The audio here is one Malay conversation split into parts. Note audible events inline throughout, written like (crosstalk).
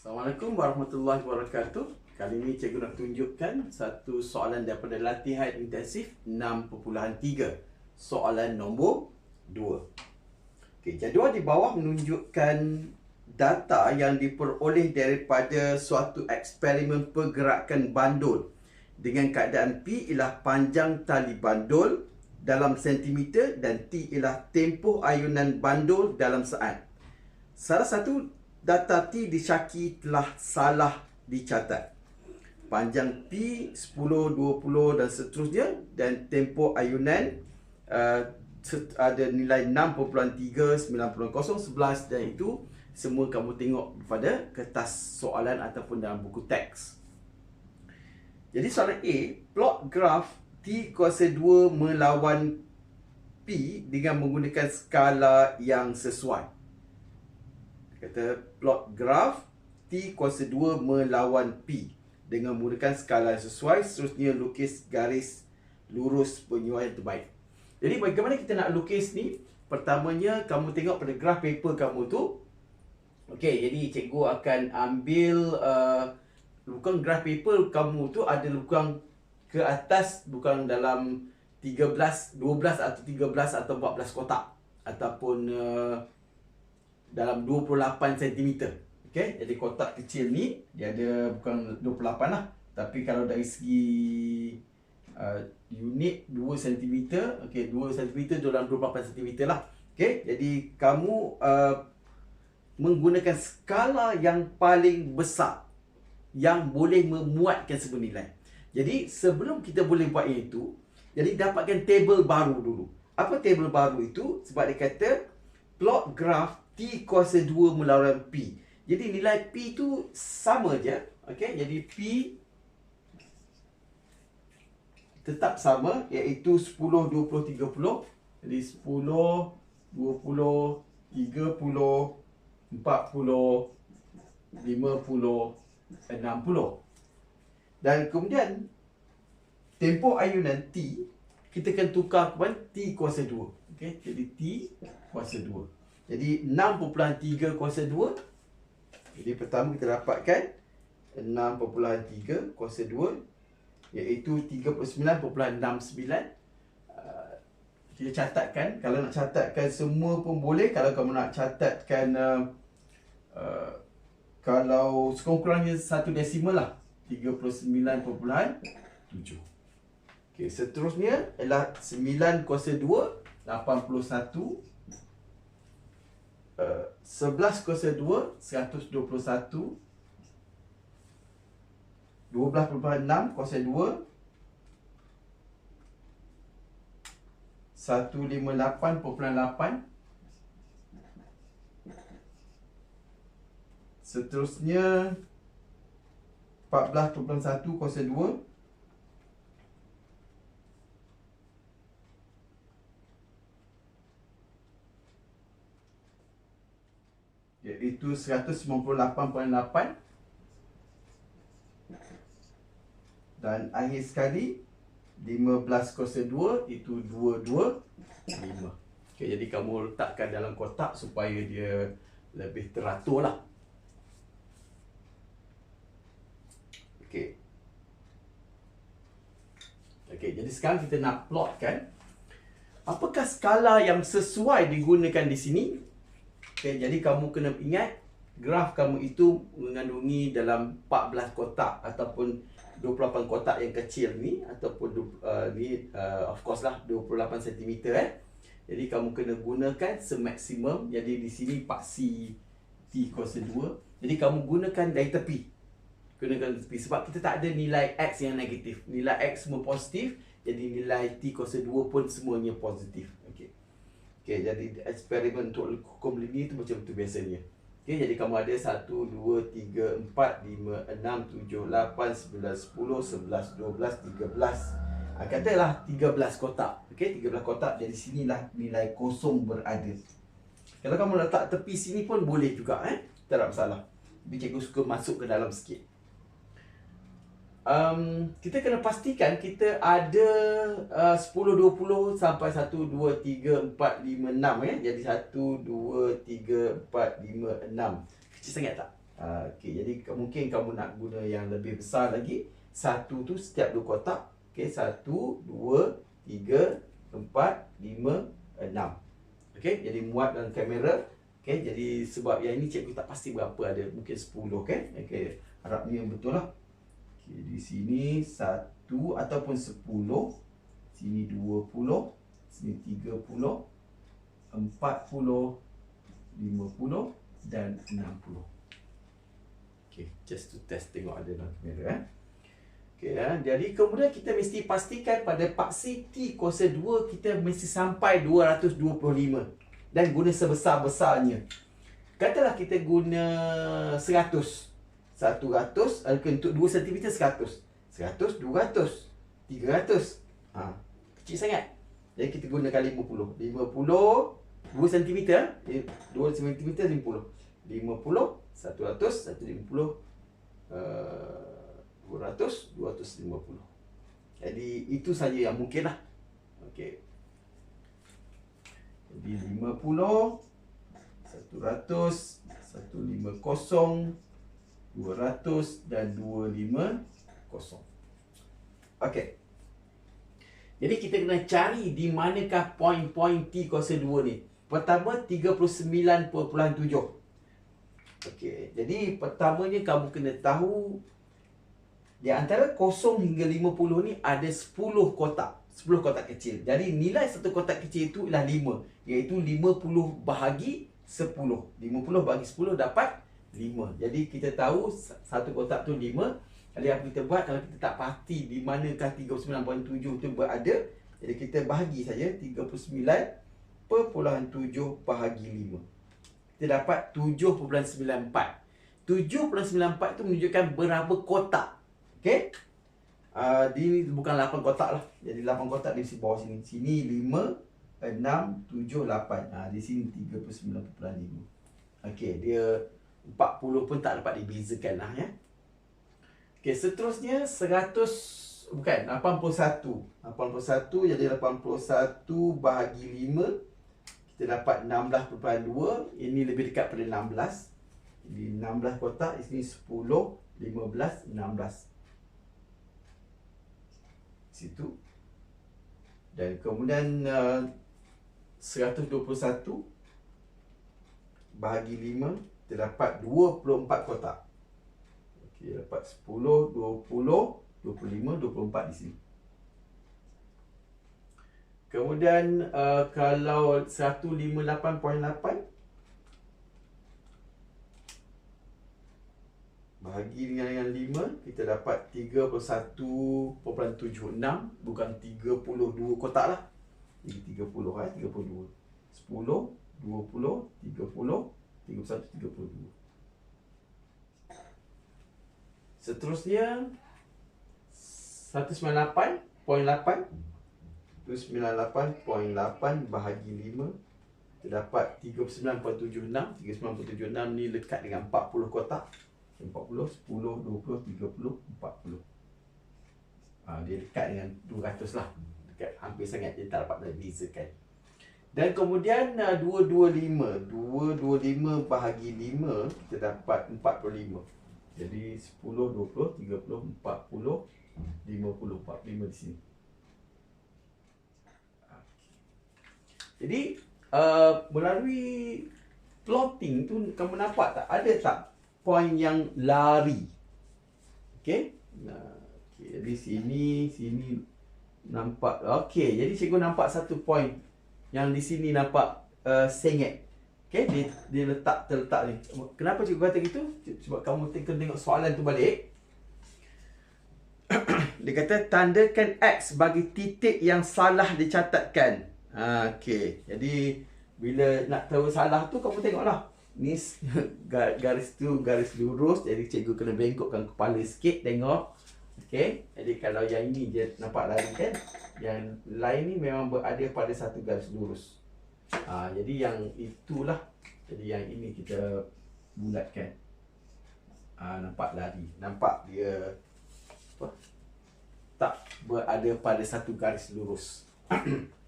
Assalamualaikum warahmatullahi wabarakatuh. Kali ini cikgu nak tunjukkan satu soalan daripada latihan intensif 6.3. Soalan nombor 2. Okey, jadual di bawah menunjukkan data yang diperoleh daripada suatu eksperimen pergerakan bandul dengan keadaan P ialah panjang tali bandul dalam sentimeter dan T ialah tempoh ayunan bandul dalam saat. Salah satu data T disyaki telah salah dicatat. Panjang P 10, 20 dan seterusnya dan tempoh ayunan uh, ada nilai 6.3, 9.0, 11 dan itu semua kamu tengok pada kertas soalan ataupun dalam buku teks. Jadi soalan A, plot graf T kuasa 2 melawan P dengan menggunakan skala yang sesuai. Kata plot graf T kuasa 2 melawan P dengan menggunakan skala yang sesuai. Seterusnya lukis garis lurus penyuai yang terbaik. Jadi bagaimana kita nak lukis ni? Pertamanya kamu tengok pada graf paper kamu tu. Okey, jadi cikgu akan ambil uh, lukang graph paper kamu tu ada lukang ke atas bukan dalam 13, 12 atau 13 atau 14 kotak ataupun uh, dalam 28 cm. Okey, jadi kotak kecil ni dia ada bukan 28 lah. Tapi kalau dari segi uh, unit 2 cm, okey 2 cm dalam 28 cm lah. Okey, jadi kamu uh, menggunakan skala yang paling besar yang boleh memuatkan sebuah nilai. Jadi sebelum kita boleh buat itu, jadi dapatkan table baru dulu. Apa table baru itu? Sebab dia kata plot graph T kuasa 2 melawan P. Jadi nilai P tu sama je. Okay, jadi P tetap sama iaitu 10, 20, 30. Jadi 10, 20, 30, 40, 50, 60. Dan kemudian tempoh ayunan T kita akan tukar kepada T kuasa 2. Okey, jadi T kuasa 2. Jadi 6.3 kuasa 2. Jadi pertama kita dapatkan 6.3 kuasa 2 iaitu 39.69 uh, kita catatkan kalau nak catatkan semua pun boleh kalau kamu nak catatkan uh, uh, kalau sekurang-kurangnya satu desimal lah 39.7 Okey, seterusnya ialah 9 kuasa 2 81 uh, 11 kuasa 2 121 12.6 kuasa 2 158.8 Seterusnya 14.1 kuasa 2 Iaitu 198.8 Dan akhir sekali 15 kuasa 2 Itu 2, 2, 5 okay, Jadi kamu letakkan dalam kotak Supaya dia lebih teratur lah Okey. Okey, jadi sekarang kita nak plotkan apakah skala yang sesuai digunakan di sini. Okey, jadi kamu kena ingat graf kamu itu mengandungi dalam 14 kotak ataupun 28 kotak yang kecil ni ataupun uh, ni uh, of course lah 28 cm eh. Jadi kamu kena gunakan semaksimum. Jadi di sini paksi T kuasa 2. Jadi kamu gunakan dari tepi gunakan tepi sebab kita tak ada nilai x yang negatif nilai x semua positif jadi nilai t kuasa 2 pun semuanya positif okey okey jadi eksperimen untuk hukum lini tu macam tu biasanya. Okey jadi kamu ada 1 2 3 4 5 6 7 8 9 10 11 12 13 katalah 13 kotak. Okey 13 kotak dari sinilah nilai kosong berada. Kalau kamu letak tepi sini pun boleh juga eh? Tak ada masalah. Tapi cikgu suka masuk ke dalam sikit um, kita kena pastikan kita ada uh, 10 20 sampai 1 2 3 4 5 6 ya. Jadi 1 2 3 4 5 6. Kecil sangat tak? Uh, okay, jadi mungkin kamu nak guna yang lebih besar lagi. Satu tu setiap dua kotak. Okay, satu, dua, tiga, empat, lima, enam. Okay, jadi muat dalam kamera. Okay, jadi sebab yang ini cikgu tak pasti berapa ada. Mungkin sepuluh, okay. Okay, harap ni yang betul lah. Okay, di sini satu ataupun sepuluh. Sini dua puluh. Sini tiga puluh. Empat puluh. Lima puluh. Dan enam puluh. Okay, just to test tengok ada dalam kamera eh. Okay, eh. Jadi kemudian kita mesti pastikan pada paksi T kuasa 2 kita mesti sampai 225 dan guna sebesar-besarnya. Katalah kita guna 100. 100 untuk 2 cm 100. 100 200 300. Ha, kecil sangat. Jadi kita gunakan 50. 50 2 cm 2 cm 50. 50 100, 150, uh, 200, 250. Jadi itu saja yang mungkin lah. Okey. Jadi 50, 100, 150, 200 dan 250. Okey. Jadi kita kena cari di manakah poin-poin T kuasa 2 ni. Pertama 39.7. Okey, jadi pertamanya kamu kena tahu di antara 0 hingga 50 ni ada 10 kotak. 10 kotak kecil. Jadi nilai satu kotak kecil itu ialah 5. Iaitu 50 bahagi 10. 50 bahagi 10 dapat 5. Jadi kita tahu satu kotak tu 5. Jadi apa kita buat kalau kita tak pasti di manakah 39.7 tu berada. Jadi kita bahagi saja 39.7 bahagi 5 kita dapat 7.94. 7.94 itu menunjukkan berapa kotak. Okey? Uh, ini bukan 8 kotak lah. Jadi 8 kotak di bawah sini. Sini 5, 6, 7, 8. Ha, di sini 39.5. Okey, dia 40 pun tak dapat dibezakan lah ya. Okey, seterusnya 100 bukan 81. 81 jadi 81 bahagi 5 kita dapat 16.2 ini lebih dekat pada 16 jadi 16 kotak di sini 10 15 16 situ. Dan kemudian uh, 121 bahagi 5 kita dapat 24 kotak. Okey dapat 10 20 25 24 di sini. Kemudian uh, kalau 158.8 Bahagi dengan yang 5 Kita dapat 31.76 Bukan 32 kotak lah. Jadi 30 eh, 32 10 20 30 31 32 Seterusnya 198.8 itu 98.8 bahagi 5 Terdapat 39.76 39.76 ni lekat dengan 40 kotak. 40, 10, 20, 30, 40 ha, Dia dekat dengan 200 lah. Dekat hampir sangat dia tak dapat bezakan dan kemudian 225 225 bahagi 5 Kita dapat 45 Jadi 10, 20, 30, 40 50, 45 di sini Jadi uh, melalui plotting tu kamu nampak tak ada tak poin yang lari. Okey. Nah, okay. Jadi sini sini nampak okey. Jadi cikgu nampak satu poin yang di sini nampak uh, sengit. Okey, dia dia letak terletak ni. Kenapa cikgu kata gitu? Sebab kamu tengok tengok soalan tu balik. (coughs) dia kata tandakan X bagi titik yang salah dicatatkan. Ha, okay. Jadi bila nak tahu salah tu kamu tengoklah. Ni (laughs) garis tu garis lurus jadi cikgu kena bengkokkan kepala sikit tengok. Okey. Jadi kalau yang ini je nampak lari kan. Yang lain ni memang berada pada satu garis lurus. Ha, jadi yang itulah. Jadi yang ini kita bulatkan. Ha, nampak lari. Nampak dia apa? Tak berada pada satu garis lurus. (coughs)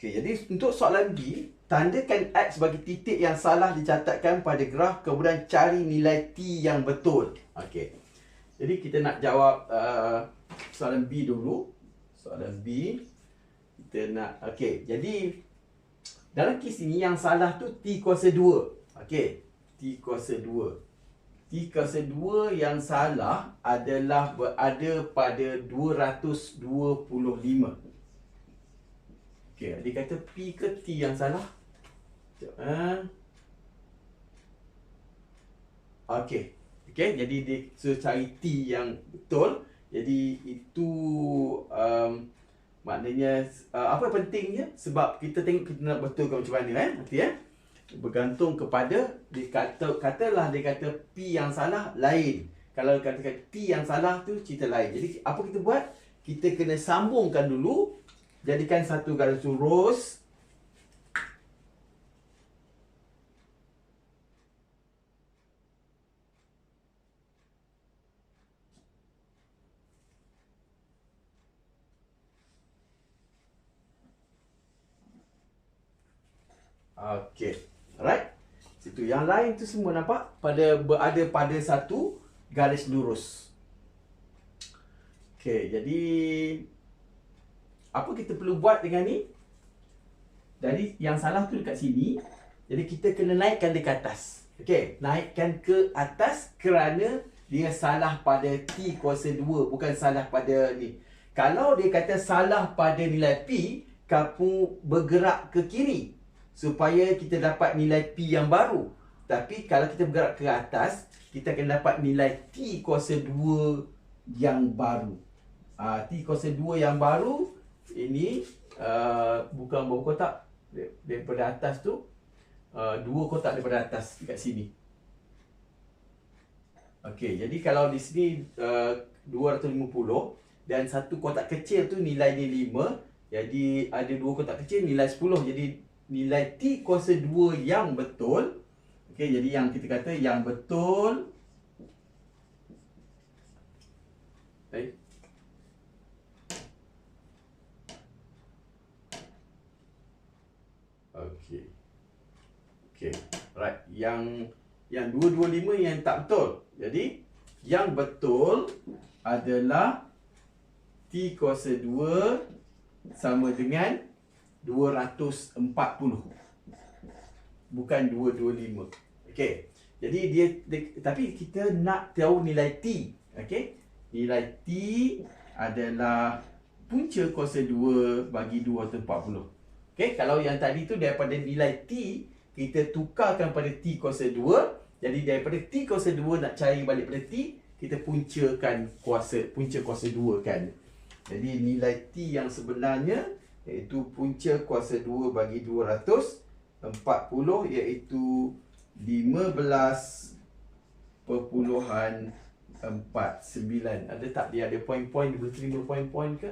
Okey, jadi untuk soalan B, tandakan X sebagai titik yang salah dicatatkan pada graf kemudian cari nilai T yang betul. Okey. Jadi kita nak jawab uh, soalan B dulu. Soalan B kita nak okey. Jadi dalam kes ini yang salah tu T kuasa 2. Okey. T kuasa 2. T kuasa 2 yang salah adalah berada pada 225. Okey, dia kata P ke T yang salah? Sekejap, ha? Okey. Okey, jadi dia suruh cari T yang betul. Jadi itu um, maknanya uh, apa pentingnya? Sebab kita tengok kita nak betulkan macam mana eh? Nanti eh. Bergantung kepada dia kata katalah dia kata P yang salah lain. Kalau katakan T yang salah tu cerita lain. Jadi apa kita buat? Kita kena sambungkan dulu Jadikan satu garis lurus. Okey. Alright. Situ yang lain tu semua nampak pada berada pada satu garis lurus. Okey, jadi apa kita perlu buat dengan ni? Jadi yang salah tu dekat sini. Jadi kita kena naikkan dia ke atas. Okey, naikkan ke atas kerana dia salah pada T kuasa 2 bukan salah pada ni. Kalau dia kata salah pada nilai P, kamu bergerak ke kiri supaya kita dapat nilai P yang baru. Tapi kalau kita bergerak ke atas, kita akan dapat nilai T kuasa 2 yang baru. Ah, T kuasa 2 yang baru ini uh, bukan berapa kotak daripada atas tu uh, dua kotak daripada atas dekat sini Okey, jadi kalau di sini uh, 250 dan satu kotak kecil tu nilai ni 5 jadi ada dua kotak kecil nilai 10 jadi nilai T kuasa 2 yang betul Okey, jadi yang kita kata yang betul Baik. Okey. Okey. Right. Yang yang 225 yang tak betul. Jadi yang betul adalah T kuasa 2 sama dengan 240. Bukan 225. Okey. Jadi dia, dia tapi kita nak tahu nilai T. Okey. Nilai T adalah punca kuasa 2 bagi 240. Okay, kalau yang tadi tu daripada nilai T, kita tukarkan pada T kuasa 2. Jadi daripada T kuasa 2 nak cari balik pada T, kita puncakan kuasa, punca kuasa 2 kan. Jadi nilai T yang sebenarnya, iaitu punca kuasa 2 bagi 240, iaitu 15 perpuluhan 49. Ada tak dia ada poin-poin, dia boleh terima poin-poin ke?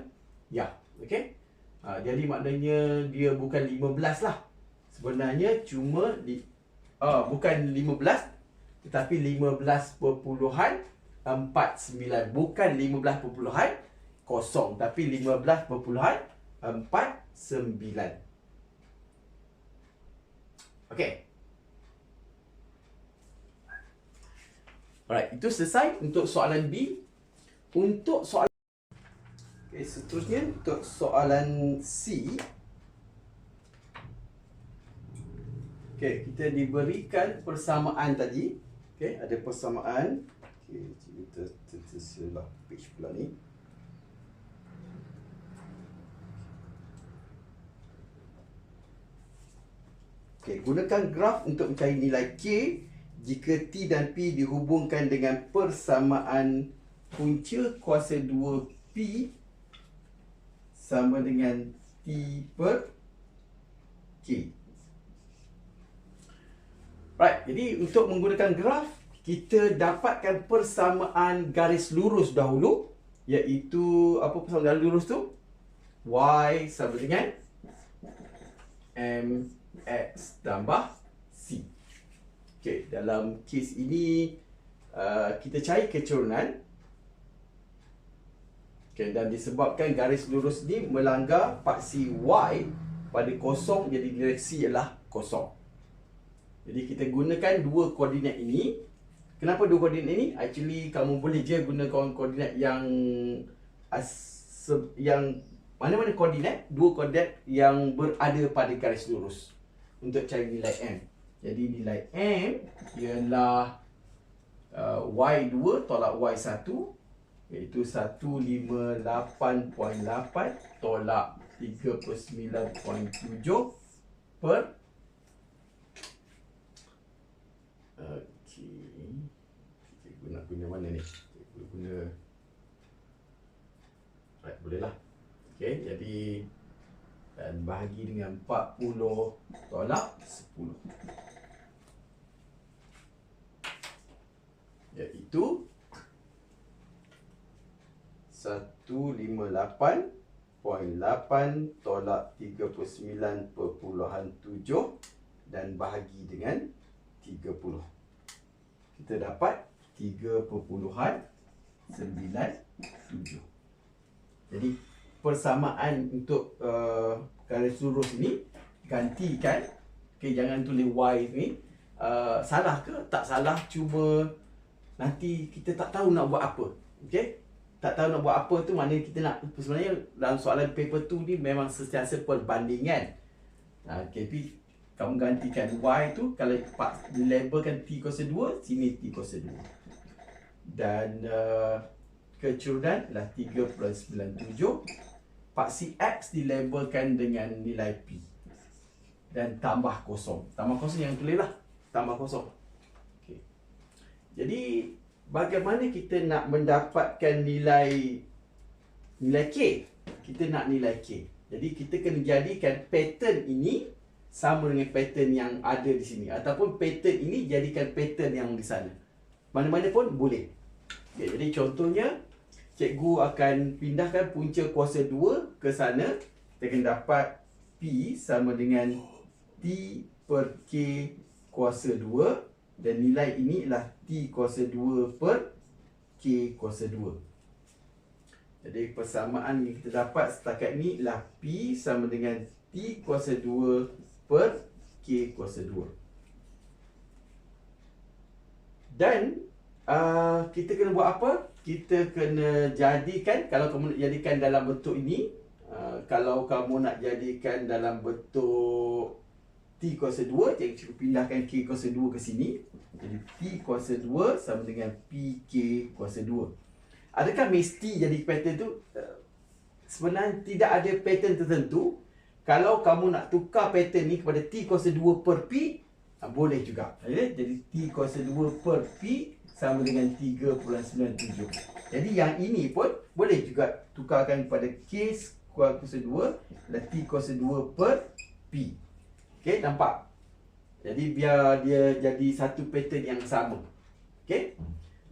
Ya, okay. Ha, jadi maknanya dia bukan 15 lah. Sebenarnya cuma di uh, bukan 15 tetapi 15.49 bukan 15.0 kosong tapi 15.49. Okey. Alright, itu selesai untuk soalan B. Untuk soalan Okay, seterusnya untuk soalan C. Okay, kita diberikan persamaan tadi. Okay, ada persamaan. Okay, kita tersilah page pula ni. Okay, gunakan graf untuk mencari nilai K jika T dan P dihubungkan dengan persamaan punca kuasa 2P sama dengan T per K. Right, jadi untuk menggunakan graf, kita dapatkan persamaan garis lurus dahulu. Iaitu, apa persamaan garis lurus tu? Y sama dengan MX tambah C. Okay, dalam kes ini, uh, kita cari keturunan. Okay, dan disebabkan garis lurus ni melanggar paksi Y pada kosong jadi direksi ialah kosong. Jadi kita gunakan dua koordinat ini. Kenapa dua koordinat ini? Actually kamu boleh je guna koordinat yang as yang mana-mana koordinat, dua koordinat yang berada pada garis lurus untuk cari nilai m. Jadi nilai m ialah uh, y2 tolak y1 iaitu 158.8 tolak 39.7 per Okey. Cikgu nak guna mana ni? Cikgu guna Right, boleh lah. Okey, jadi dan bahagi dengan 40 tolak 10. Iaitu 158.8 tolak 39.7 dan bahagi dengan 30. Kita dapat 3.97. Jadi persamaan untuk uh, garis lurus ini gantikan. Okay, jangan tulis y ni. Uh, salah ke tak salah cuma nanti kita tak tahu nak buat apa. Okey? Tak tahu nak buat apa tu maknanya kita nak sebenarnya dalam soalan paper tu ni memang sentiasa perbandingan. Uh, okay, tapi kamu gantikan y tu kalau dilabelkan t kuasa 2 sini t kuasa 2 dan uh, kecurunan adalah 3.97 paksi X dilabelkan dengan nilai P. Dan tambah kosong. Tambah kosong yang tulis lah. Tambah kosong. Okay. jadi bagaimana kita nak mendapatkan nilai nilai K? Kita nak nilai K. Jadi kita kena jadikan pattern ini sama dengan pattern yang ada di sini. Ataupun pattern ini jadikan pattern yang di sana. Mana-mana pun boleh. Okay, jadi contohnya cikgu akan pindahkan punca kuasa 2 ke sana. Kita akan dapat P sama dengan T per K kuasa 2 dan nilai ini ialah T kuasa 2 per K kuasa 2 jadi persamaan yang kita dapat setakat ini ialah P sama dengan T kuasa 2 per K kuasa 2 dan uh, kita kena buat apa? Kita kena jadikan kalau kamu nak jadikan dalam bentuk ini uh, kalau kamu nak jadikan dalam bentuk T kuasa 2 jadi cuba pindahkan K kuasa 2 ke sini jadi T kuasa 2 sama dengan PK kuasa 2 adakah mesti jadi pattern tu? Uh, sebenarnya tidak ada pattern tertentu. Kalau kamu nak tukar pattern ni kepada T kuasa 2 per P uh, boleh juga. Jadi T kuasa 2 per P sama dengan 3.97. Jadi yang ini pun boleh juga tukarkan kepada K kuasa 2 dan T kuasa 2 per P. Okey, nampak? Jadi biar dia jadi satu pattern yang sama. Okey?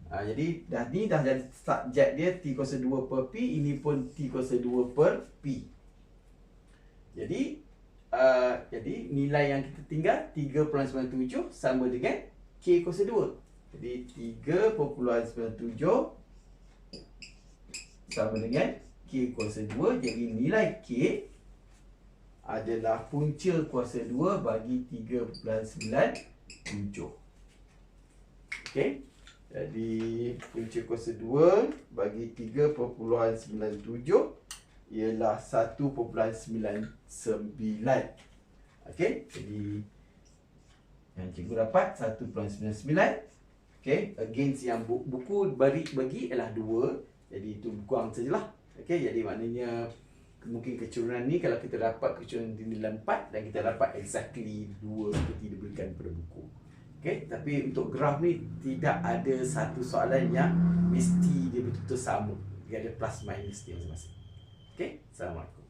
Ha, jadi dah ni dah jadi subjek dia T kuasa 2 per P, ini pun T kuasa 2 per P. Jadi uh, jadi nilai yang kita tinggal 3.97 sama dengan K kuasa 2. Jadi 3.97 sama dengan K kuasa 2. Jadi nilai K adalah punca kuasa 2 bagi 3.97. Okey. Jadi punca kuasa 2 bagi 3.97 ialah 1.99. Okey. Jadi yang cikgu dapat 1.99 Okay, against yang bu- buku bagi bagi ialah dua, jadi itu kurang sajalah. Okay, jadi maknanya mungkin kecurangan ni kalau kita dapat kecurangan di dalam empat dan kita dapat exactly dua seperti diberikan pada buku. Okay, tapi untuk graf ni tidak ada satu soalan yang mesti dia betul-betul sama. Dia ada plus minus dia masing-masing. Okay, Assalamualaikum.